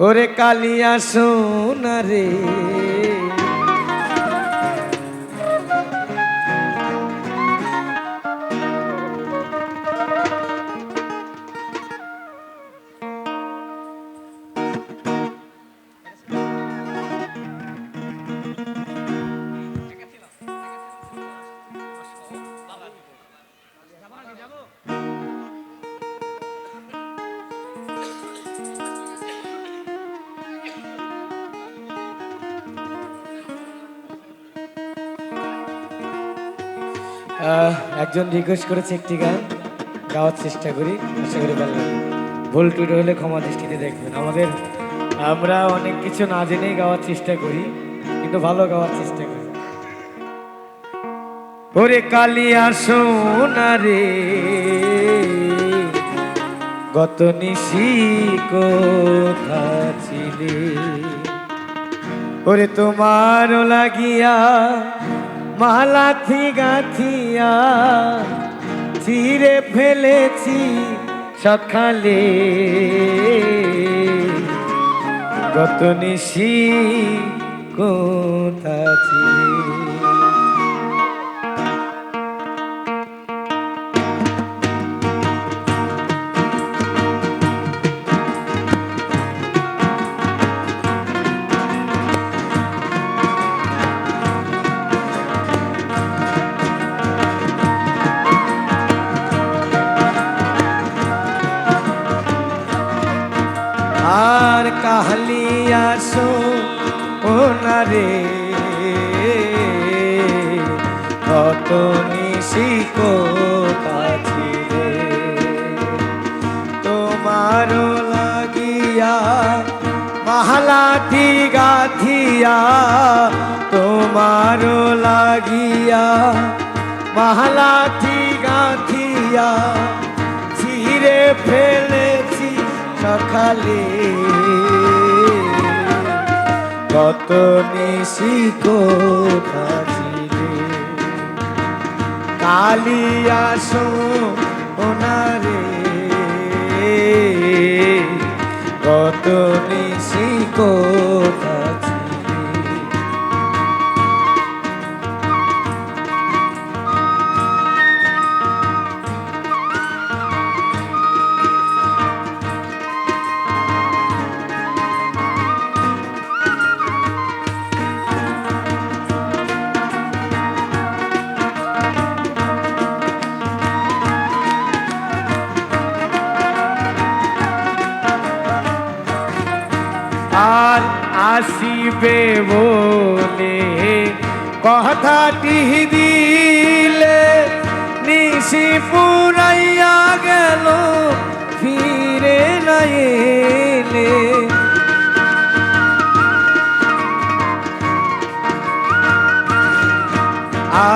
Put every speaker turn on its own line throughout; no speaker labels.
ওরে কালিয়া সোনা একজন রিকোয়েস্ট করেছে একটি গান, গাওয়ার চেষ্টা করি, আশা করি ভালো লাগবে ভুল টুট হলে ক্ষমা দৃষ্টিতে দেখবেন। আমাদের, আমরা অনেক কিছু না জেনেই গাওয়ার চেষ্টা করি, কিন্তু ভালো গাওয়ার চেষ্টা করি। ওরে কালিয়া সোনা রে, গত নিশি কোথা ছিলে? ওরে তোমার লাগিয়া মালাথি গাথিয়া ছিঁড়ে ফেলেছি সকালে। গত নিশি কোথা ছিলে কাহলিয়া সো ওনারে কত নিশি কাছিলে তোমারও লাগিয়া মহালাঠি গাথিয়া, তোমারও লাগিয়া মহালাঠি গাথিয়া, ছিঁড়ে ফেলেছি সকালে। কত নিশি কোথা ছিলে? কালিয়া আসিবে বলে কথাটি দিলে নিশি পুরাইয়া গেল, ফিরে না এলে।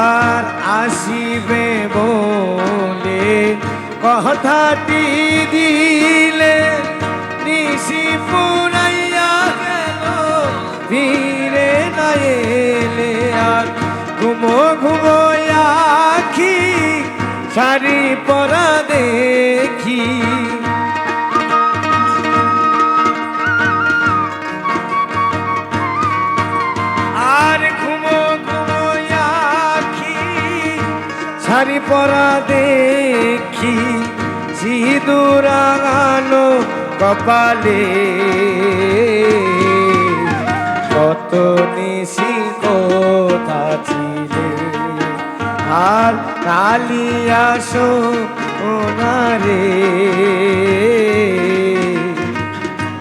আর আসিবে বলে কথাটি দিলে নিশি গেল ফিরে না এলে আর ঘুমো ঘুমো আখি, শাড়ি পরা দেখি। আর ঘুমো ঘুমো আখি, শাড়ি পরা দেখি। সিঁদুরানো কপালে কত নিশি কোথা ছিলে আর কালিয়া ওনারে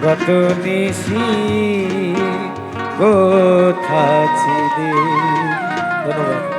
গত নিশি কোথা ছিলে ধন্যবাদ।